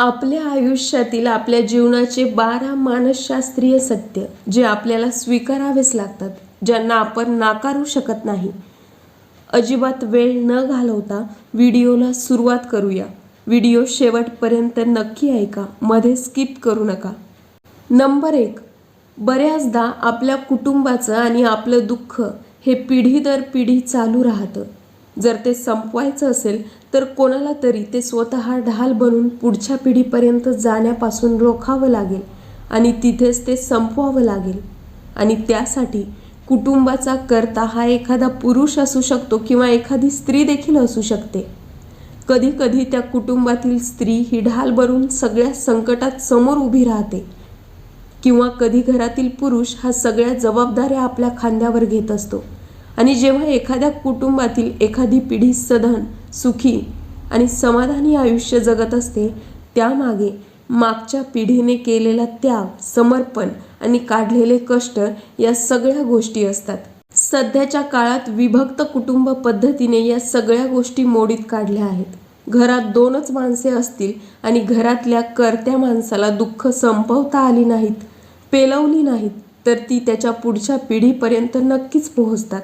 आपल्या आयुष्यातील आपल्या जीवनाचे बारा मानसशास्त्रीय सत्य जे आपल्याला स्वीकारावेच लागतात ज्यांना आपण नाकारू शकत नाही. अजिबात वेळ न घालवता व्हिडिओला सुरुवात करूया. व्हिडिओ शेवटपर्यंत नक्की ऐका मध्ये स्किप करू नका. नंबर एक बऱ्याचदा आपल्या कुटुंबाचं आणि आपलं दुःख हे पिढी दर पिढी चालू राहतं. जर ते संपवायचं असेल तर कोणाला तरी ते स्वतः ढाल बनून पुढच्या पिढीपर्यंत जाण्यापासून रोखावं लागेल आणि तिथेच ते संपवावं लागेल. आणि त्यासाठी कुटुंबाचा करता हा एखादा पुरुष असू शकतो किंवा एखादी स्त्री देखील असू शकते. कधी कधी त्या कुटुंबातील स्त्री ही ढाल बनून सगळ्या संकटात समोर उभी राहते किंवा कधी घरातील पुरुष हा सगळ्या जबाबदाऱ्या आपल्या खांद्यावर घेत असतो. आणि जेव्हा एखाद्या कुटुंबातील एखादी पिढी सधन सुखी आणि समाधानी आयुष्य जगत असते त्यामागे मागच्या पिढीने केलेला त्याग समर्पण आणि काढलेले कष्ट या सगळ्या गोष्टी असतात. सध्याच्या काळात विभक्त कुटुंब पद्धतीने या सगळ्या गोष्टी मोडीत काढल्या आहेत. घरात दोनच माणसे असतील आणि घरातल्या करत्या माणसाला दुःख संपवता आली नाहीत पेलवली नाहीत तर ती त्याच्या पुढच्या पिढीपर्यंत नक्कीच पोहोचतात.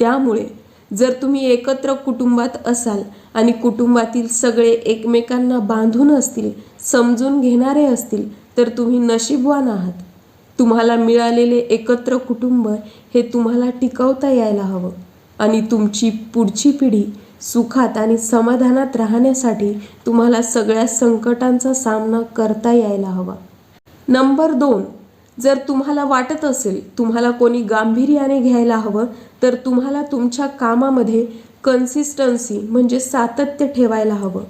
त्यामुळे जर तुम्ही एकत्र कुटुंबात असाल आणि कुटुंबातील सगळे एकमेकांना बांधून असतील समजून घेणारे असतील तर तुम्ही नशीबवान आहात. तुम्हाला मिळालेले एकत्र कुटुंब हे तुम्हाला टिकवता यायला हवं आणि तुमची पुढची पिढी सुखात आणि समाधानात राहण्यासाठी तुम्हाला सगळ्या संकटांचा सामना करता यायला हवा. नंबर दोन जर तुम्हाला वाटत असेल तुम्हाला कोणी गांभीर्याने घ्यायला हवं तर तुम्हाला तुमच्या कामामध्ये कन्सिस्टन्सी म्हणजे सातत्य ठेवायला हवं.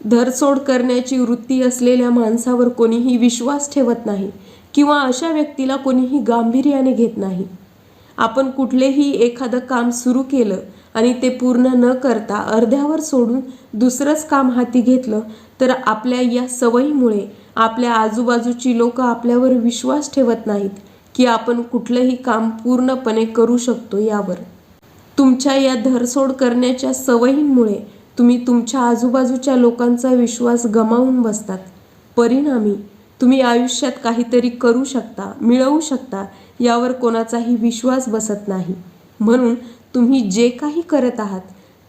धरसोड करण्याची वृत्ती असलेल्या माणसावर कोणीही विश्वास ठेवत नाही किंवा अशा व्यक्तीला कोणीही गांभीर्याने घेत नाही. आपण कुठलेही एखादं काम सुरू केलं आणि ते पूर्ण न करता अर्ध्यावर सोडून दुसरंच काम हाती घेतलं तर आपल्या या सवयीमुळे आपल्या आजूबाजूची लोक आपल्यावर विश्वास ठेवत नाहीत की आपण कुठलंही काम पूर्णपणे करू शकतो यावर. तुमच्या या धरसोड करण्याच्या सवयींमुळे तुम्ही तुमच्या आजूबाजूच्या लोकांचा विश्वास गमावून बसतात. परिणामी तुम्ही आयुष्यात काहीतरी करू शकता मिळवू शकता यावर कोणाचाही विश्वास बसत नाही. म्हणून तुम्ही जे काही करत आहात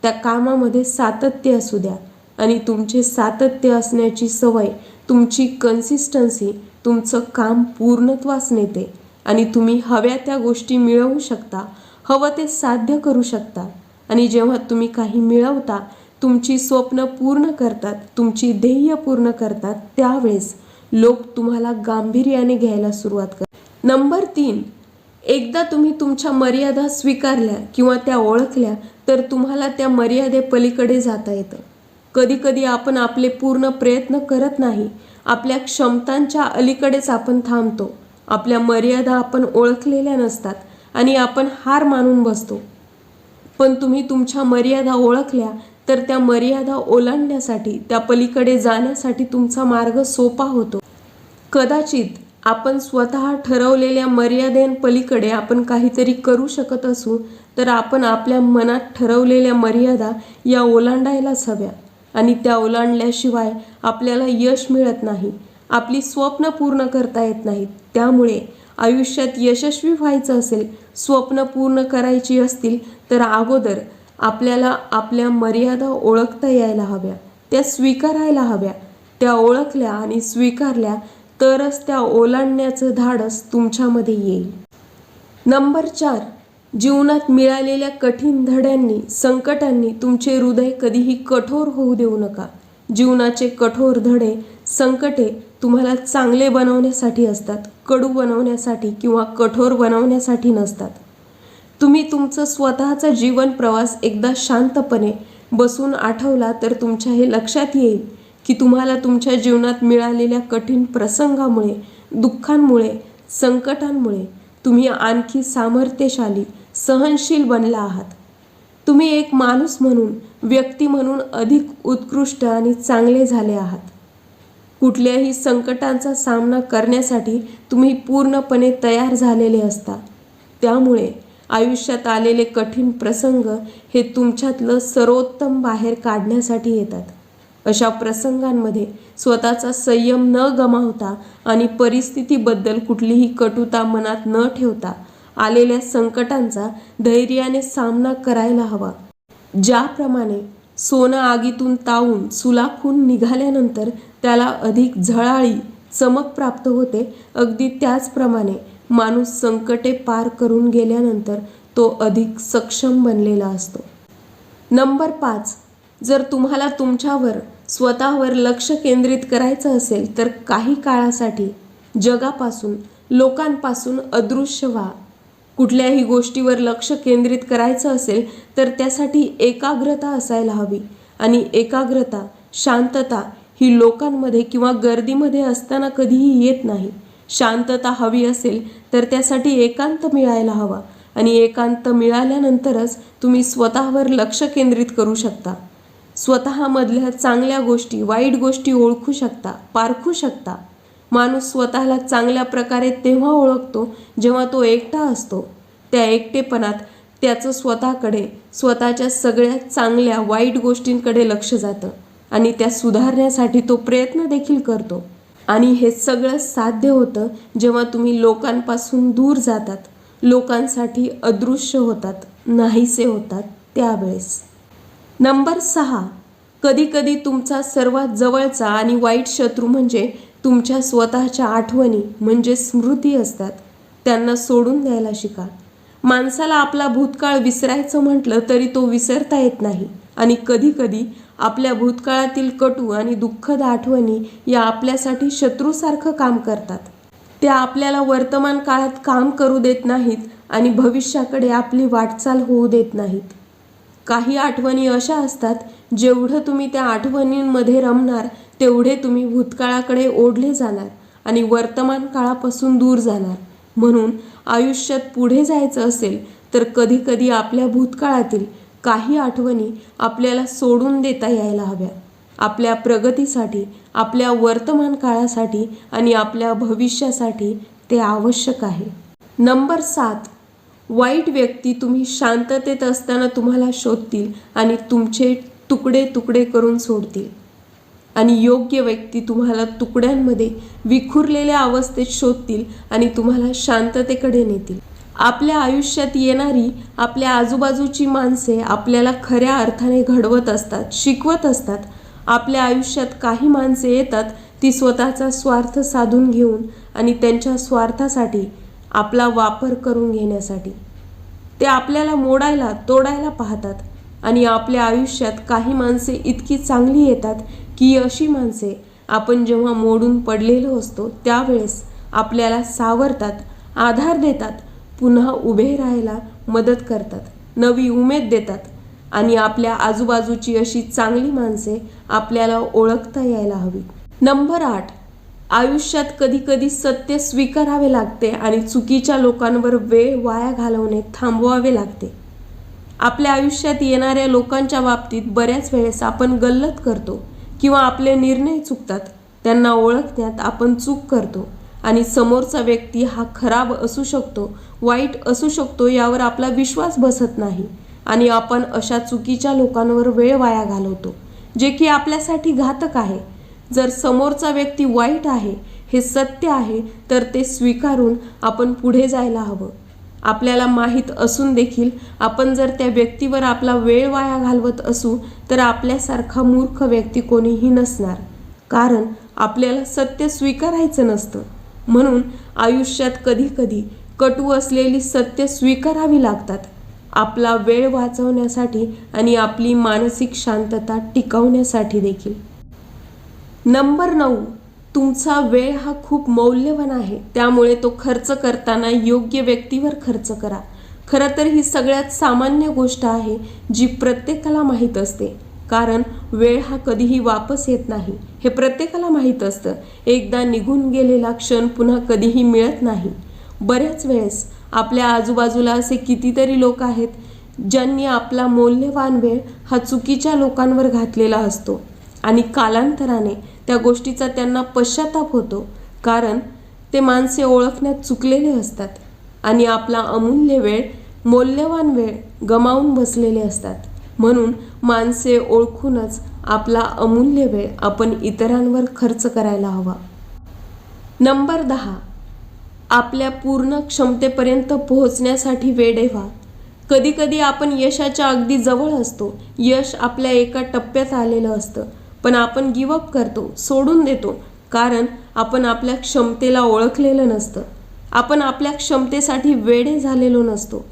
त्या कामामध्ये सातत्य असू द्या. आणि तुमचे सातत्य असण्याची सवय तुमची कन्सिस्टन्सी तुमचं काम पूर्णत्वास नेते. आणि तुम्ही हव्या त्या गोष्टी मिळवू शकता हवं ते साध्य करू शकता. आणि जेव्हा तुम्ही काही मिळवता तुमची स्वप्न पूर्ण करतात तुमची ध्येय पूर्ण करतात त्यावेळेस लोक तुम्हाला गांभीर्याने घ्यायला सुरुवात करतात. नंबर तीन एकदा तुम्ही तुमच्या मर्यादा स्वीकारल्या किंवा त्या ओळखल्या तर तुम्हाला त्या मर्यादेपलीकडे जाता येतं. कधीकधी आपण आपले पूर्ण प्रयत्न करत नाही. आपल्या क्षमतांच्या अलीकडेच आपण थांबतो. आपल्या मर्यादा आपण ओळखलेल्या नसतात आणि आपण हार मानून बसतो. पण तुम्ही तुमच्या मर्यादा ओळखल्या तर त्या मर्यादा ओलांडण्यासाठी त्या पलीकडे जाण्यासाठी तुमचा मार्ग सोपा होतो. कदाचित आपण स्वतः ठरवलेल्या मर्यादेपलीकडे आपण काहीतरी करू शकत असू तर आपण आपल्या मनात ठरवलेल्या मर्यादा या ओलांडायलाच हव्या. आणि त्या ओलांडल्याशिवाय आपल्याला यश मिळत नाही. आपली स्वप्न पूर्ण करता येत नाहीत. त्यामुळे आयुष्यात यशस्वी व्हायचं असेल स्वप्न पूर्ण करायची असतील तर अगोदर आपल्याला आपल्या मर्यादा ओळखता यायला हव्या. त्या स्वीकारायला हव्या. त्या ओळखल्या आणि स्वीकारल्या तरच त्या ओलांडण्याचं धाडस तुमच्यामध्ये येईल. नंबर चार. जीवनात मिळालेल्या कठीण धड्यांनी संकटांनी तुमचे हृदय कधीही कठोर होऊ देऊ नका. जीवनाचे कठोर धडे संकटे तुम्हाला चांगले बनवण्यासाठी असतात कडू बनवण्यासाठी किंवा कठोर बनवण्यासाठी नसतात. तुम्ही तुमचं स्वतःचा जीवन प्रवास एकदा शांतपणे बसून आठवला तर तुमच्या हे लक्षात येईल की तुम्हाला तुमच्या जीवनात मिळालेल्या कठीण प्रसंगामुळे दुःखांमुळे संकटांमुळे तुम्ही आणखी सामर्थ्यशाली सहनशील बनला आहात. तुम्ही एक माणूस म्हणून व्यक्ती म्हणून अधिक उत्कृष्ट आणि चांगले झाले आहात. कुठल्याही संकटांचा सामना करण्यासाठी तुम्ही पूर्णपणे तयार झालेले असता. त्यामुळे आयुष्यात आलेले कठीण प्रसंग हे तुमच्यातलं सर्वोत्तम बाहेर काढण्यासाठी येतात. अशा प्रसंगांमध्ये स्वतःचा संयम न गमावता आणि परिस्थितीबद्दल कुठलीही कटुता मनात न ठेवता आलेल्या संकटांचा धैर्याने सामना करायला हवा. ज्याप्रमाणे सोनं आगीतून तावून सुलाखून निघाल्यानंतर त्याला अधिक झळाळी चमक प्राप्त होते अगदी त्याचप्रमाणे माणूस संकटे पार करून गेल्यानंतर तो अधिक सक्षम बनलेला असतो. नंबर पाच. जर तुम्हाला तुमच्यावर स्वतःवर लक्ष केंद्रित करायचं असेल तर काही काळासाठी जगापासून लोकांपासून अदृश्य व्हा. कुठल्याही गोष्टीवर लक्ष केंद्रित करायचं असेल तर त्यासाठी एकाग्रता असायला हवी. आणि एकाग्रता शांतता ही लोकांमध्ये किंवा गर्दीमध्ये असताना कधीही येत नाही. शांतता हवी असेल तर त्यासाठी एकांत मिळायला हवा. आणि एकांत मिळाल्यानंतरच तुम्ही स्वतःवर लक्ष केंद्रित करू शकता. स्वतःमधल्या चांगल्या गोष्टी वाईट गोष्टी ओळखू शकता पारखू शकता. माणूस स्वतःला चांगल्या प्रकारे तेव्हा ओळखतो जेव्हा तो एकटा असतो. त्या एकटेपणात त्याचं स्वतःकडे स्वतःच्या सगळ्या चांगल्या वाईट गोष्टींकडे लक्ष जातं आणि त्या सुधारण्यासाठी तो प्रयत्न देखील करतो. आणि हे सगळं साध्य होतं जेव्हा तुम्ही लोकांपासून दूर जातात. लोकांसाठी अदृश्य होतात नाहीसे होतात त्यावेळेस. नंबर सहा. कधीकधी तुमचा सर्वात जवळचा आणि वाईट शत्रू म्हणजे तुमच्या स्वतःच्या आठवणी म्हणजे स्मृती असतात त्यांना सोडून द्यायला शिका. माणसाला आपला भूतकाळ विसरायचं म्हटलं तरी तो विसरता येत नाही. आणि कधीकधी आपल्या भूतकाळातील कटू आणि दुःखद आठवणी या आपल्यासाठी शत्रूसारखं काम करतात. त्या आपल्याला वर्तमान काळात काम करू देत नाहीत आणि भविष्याकडे आपली वाटचाल होऊ देत नाहीत. काही आठवणी अशा असतात जेवढं तुम्ही त्या आठवणींमध्ये रमणार तेवढे तुम्ही भूतकाळाकडे ओढले जाणार आणि वर्तमान काळापासून दूर जाणार. म्हणून आयुष्यात पुढे जायचं असेल तर कधीकधी आपल्या भूतकाळातील काही आठवणी आपल्याला सोडून देता यायला हव्या. आपल्या प्रगतीसाठी आपल्या वर्तमान काळासाठी आणि आपल्या भविष्यासाठी ते आवश्यक आहे. नंबर सात. वाईट व्यक्ती तुम्ही शांततेत असताना तुम्हाला शोधतील आणि तुमचे तुकडे तुकडे करून सोडतील. आणि योग्य व्यक्ती तुम्हाला तुकड्यांमध्ये विखुरलेल्या अवस्थेत शोधतील आणि तुम्हाला शांततेकडे नेतील. आपल्या आयुष्यात येणारी आपल्या आजूबाजूची माणसे आपल्याला खऱ्या अर्थाने घडवत असतात शिकवत असतात. आपल्या आयुष्यात काही माणसे येतात ती स्वतःचा स्वार्थ साधून घेऊन आणि त्यांच्या स्वार्थासाठी आपला वापर करून घेण्यासाठी. ते आपल्याला मोडायला तोडायला पाहतात आणि आपल्या आयुष्यात काही माणसे इतकी चांगली येतात की अशी माणसे आपण जेव्हा मोडून पडलेलो असतो त्यावेळेस आपल्याला सावरतात आधार देतात पुन्हा उभे राहायला मदत करतात नवी उमेद देतात आणि आपल्या आजूबाजूची अशी चांगली माणसे आपल्याला ओळखता यायला हवी. नंबर आठ आयुष्यात कधी कधी सत्य स्वीकारावे लागते आणि चुकीच्या लोकांवर वेळ वाया घालवणे थांबवावे लागते. आपल्या आयुष्यात येणाऱ्या लोकांच्या बाबतीत बऱ्याच वेळेस आपण गल्लत करतो. किंवा आपले निर्णय चुकतात त्यांना ओळखण्यात आपण चूक करतो. आणि समोरचा व्यक्ती हा खराब असू शकतो वाईट असू शकतो यावर आपला विश्वास बसत नाही. आणि आपण अशा चुकीच्या लोकांवर वेळ वाया घालवतो जे की आपल्यासाठी घातक आहे. जर समोरचा व्यक्ती वाईट आहे हे सत्य आहे तर ते स्वीकारून आपण पुढे जायला हवं. आपल्याला माहीत असून देखील आपण जर त्या व्यक्तीवर आपला वेळ वाया घालवत असू तर आपल्यासारखा मूर्ख व्यक्ती कोणीही नसणार. कारण आपल्याला सत्य स्वीकारायचं नसतं. म्हणून आयुष्यात कधीकधी कटू असलेली सत्य स्वीकारावी लागतात. आपला वेळ वाचवण्यासाठी आणि आपली मानसिक शांतता टिकवण्यासाठी देखील. नंबर नऊ. तुमचा वेळ हा खूप मौल्यवान आहे. त्यामुळे तो खर्च करताना योग्य व्यक्तीवर खर्च करा. खरं तर ही सगळ्यात सामान्य गोष्ट आहे जी प्रत्येकाला माहीत असते. कारण वेळ हा कधीही वापस येत नाही. हे प्रत्येकाला माहीत असतं. एकदा निघून गेलेला क्षण पुन्हा कधीही मिळत नाही. बऱ्याच वेळेस आपल्या आजूबाजूला असे कितीतरी लोक आहेत ज्यांनी आपला मौल्यवान वेळ हा चुकीच्या लोकांवर घातलेला असतो. आणि कालांतराने त्या गोष्टीचा त्यांना पश्चाताप होतो कारण ते माणसे ओळखण्यात चुकलेले असतात आणि आपला अमूल्य वेळ मौल्यवान वेळ गमावून बसलेले असतात. म्हणून माणसे ओळखूनच आपला अमूल्य वेळ आपण इतरांवर खर्च करायला हवा. नंबर दहा. आपल्या पूर्ण क्षमतेपर्यंत पोहोचण्यासाठी वेडे व्हा कधीकधी आपण यशाच्या अगदी जवळ असतो. यश आपल्या एका टप्प्यात आलेलं असतं. पण आपण गिवअप करतो सोडून देतो. कारण आपण आपल्या क्षमतेला ओळखलेलं नसतं. आपण आपल्या क्षमतेसाठी वेडे झालेलो नसतो.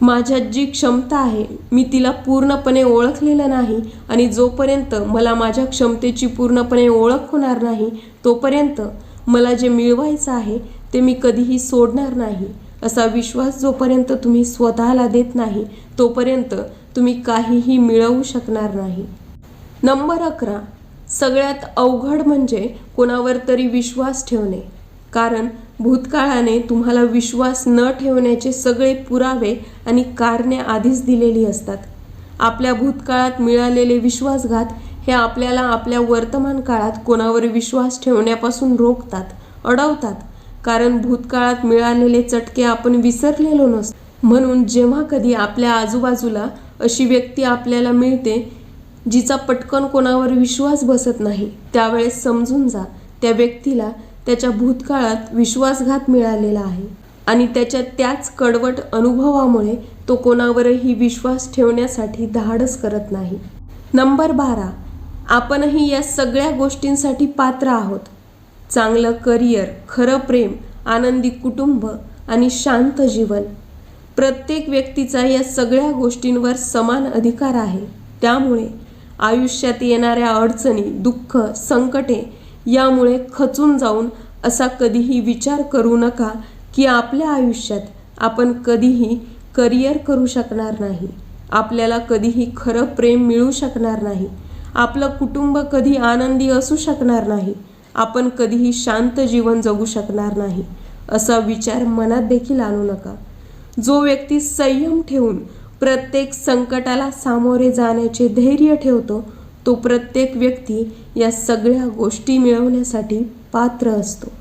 माझ्यात जी क्षमता आहे मी तिला पूर्णपणे ओळखलेलं नाही आणि जोपर्यंत मला माझ्या क्षमतेची पूर्णपणे ओळख होणार नाही तोपर्यंत मला जे मिळवायचं आहे ते मी कधीही सोडणार नाही. असा विश्वास जोपर्यंत तुम्ही स्वतःला देत नाही तोपर्यंत तुम्ही काहीही मिळवू शकणार नाही. नंबर अकरा. सगळ्यात अवघड म्हणजे कोणावर तरी विश्वास ठेवणे. कारण भूतकाळाने तुम्हाला विश्वास न ठेवण्याचे सगळे पुरावे आणि कारणे आधीच दिलेली असतात. आपल्या भूतकाळात मिळालेले विश्वासघात हे आपल्याला आपल्या वर्तमान काळात कोणावर विश्वास ठेवण्यापासून रोखतात अडवतात. कारण भूतकाळात मिळालेले चटके आपण विसरलेलो नसतो. म्हणून जेव्हा कधी आपल्या आजूबाजूला अशी व्यक्ती आपल्याला मिळते जिचा पटकन कोणावर विश्वास बसत नाही त्यावेळेस समजून जा त्या व्यक्तीला त्याच्या भूतकाळात विश्वासघात मिळालेला आहे आणि त्याच्या त्याच कडवट अनुभवामुळे तो कोणावरही विश्वास ठेवण्यासाठी धाडस करत नाही. नंबर बारा. आपणही या सगळ्या गोष्टींसाठी पात्र आहोत. चांगलं करिअर खरं प्रेम आनंदी कुटुंब आणि शांत जीवन. प्रत्येक व्यक्तीचा या सगळ्या गोष्टींवर समान अधिकार आहे. त्यामुळे आयुष्यात येणाऱ्या अडचणी दुःख संकटे यामुळे खचून जाऊन असा कधीही विचार करू नका की आपल्या आयुष्यात आपण कधीही करिअर करू शकणार नाही. आपल्याला कधीही खरं प्रेम मिळू शकणार नाही. आपलं कुटुंब कधी आनंदी असू शकणार नाही. आपण कधीही शांत जीवन जगू शकणार नाही. असा विचार मनात देखील आणू नका. जो व्यक्ती संयम ठेवून प्रत्येक संकटाला सामोरे जाण्याचे धैर्य ठेवतो तो प्रत्येक व्यक्ती या सगळ्या गोष्टी मिळवण्यासाठी पात्र असतो.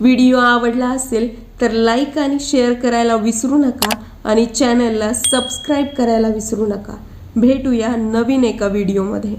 व्हिडिओ आवडला असेल तर लाईक आणि शेअर करायला विसरू नका आणि चॅनलला सबस्क्राईब करायला विसरू नका. भेटूया नवीन एका व्हिडिओमध्ये.